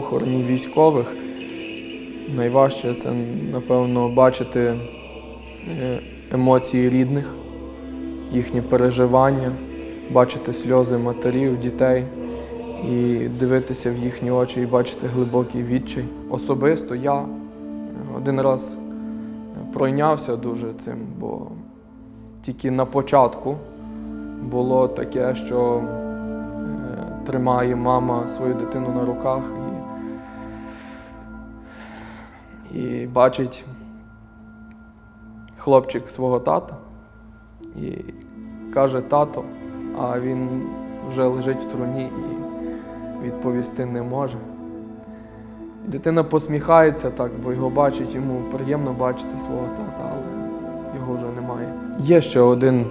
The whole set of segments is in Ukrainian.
похороні військових найважче це, напевно, бачити е, емоції рідних, їхні переживання, бачити сльози матерів, дітей і дивитися в їхні очі і бачити глибокий відчай. Особисто я один раз пройнявся дуже цим, бо тільки на початку було таке, що е, тримає мама свою дитину на руках і, бачить хлопчик свого тата і каже тато, а він вже лежить в труні і відповісти не може. Дитина посміхається так, бо його бачить, йому приємно бачити свого тата, але його вже немає. Є ще один,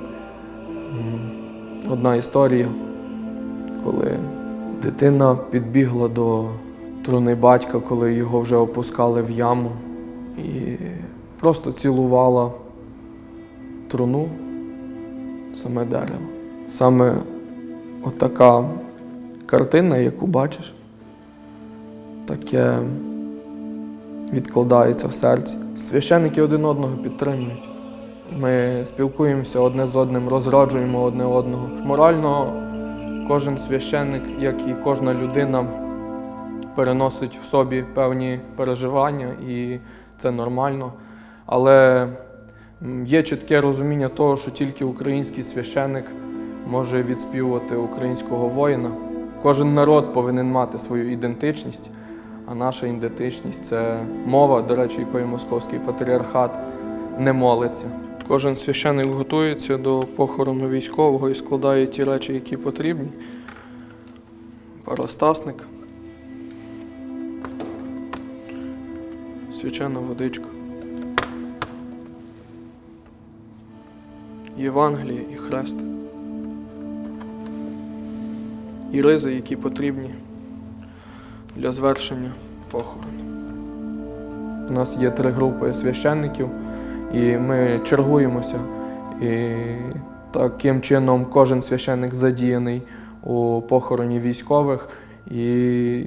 одна історія, коли дитина підбігла до труни батька, коли його вже опускали в яму, і просто цілувала труну, саме дерево. Саме отака картина, яку бачиш, таке відкладається в серці. Священники один одного підтримують. Ми спілкуємося одне з одним, розроджуємо одне одного. Морально кожен священник, як і кожна людина, переносить в собі певні переживання, і це нормально. Але є чітке розуміння того, що тільки український священник може відспівувати українського воїна. Кожен народ повинен мати свою ідентичність, а наша ідентичність це мова, до речі, якою московський патріархат не молиться. Кожен священник готується до похорону військового і складає ті речі, які потрібні. Парастасник, свячена водичка, Євангеліє і хрест. І ризи, які потрібні для звершення похорону. У нас є три групи священників, і ми чергуємося. І таким чином кожен священник задіяний у похороні військових. І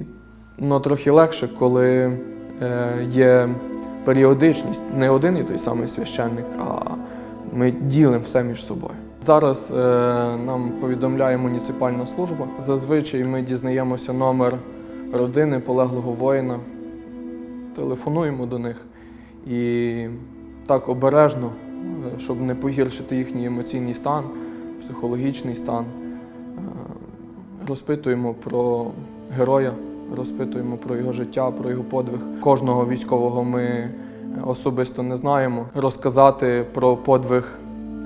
ну, трохи легше, коли є періодичність, не один і той самий священник, а ми ділимо все між собою. Зараз е, нам повідомляє муніципальна служба. Зазвичай ми дізнаємося номер родини полеглого воїна, телефонуємо до них і так обережно, е, щоб не погіршити їхній емоційний стан, психологічний стан. е, Розпитуємо про героя, розпитуємо про його життя, про його подвиг. Кожного військового ми особисто не знаємо. Розказати про подвиг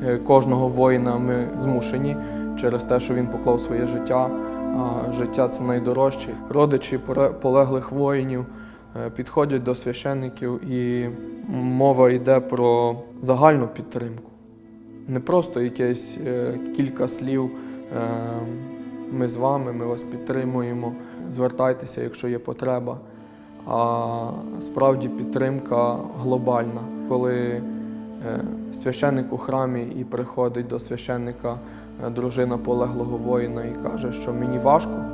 е, кожного воїна ми змушені через те, що він поклав своє життя. А життя це найдорожче. Родичі полеглих воїнів е, підходять до священників, і мова йде про загальну підтримку. Не просто якесь е, кілька слів. Ми з вами, ми вас підтримуємо. Звертайтеся, якщо є потреба. А справді підтримка глобальна, коли е, священник у храмі і приходить до священника е, дружина полеглого воїна і каже, що мені важко,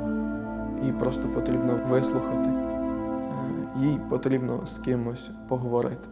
і просто потрібно вислухати, е, їй потрібно з кимось поговорити.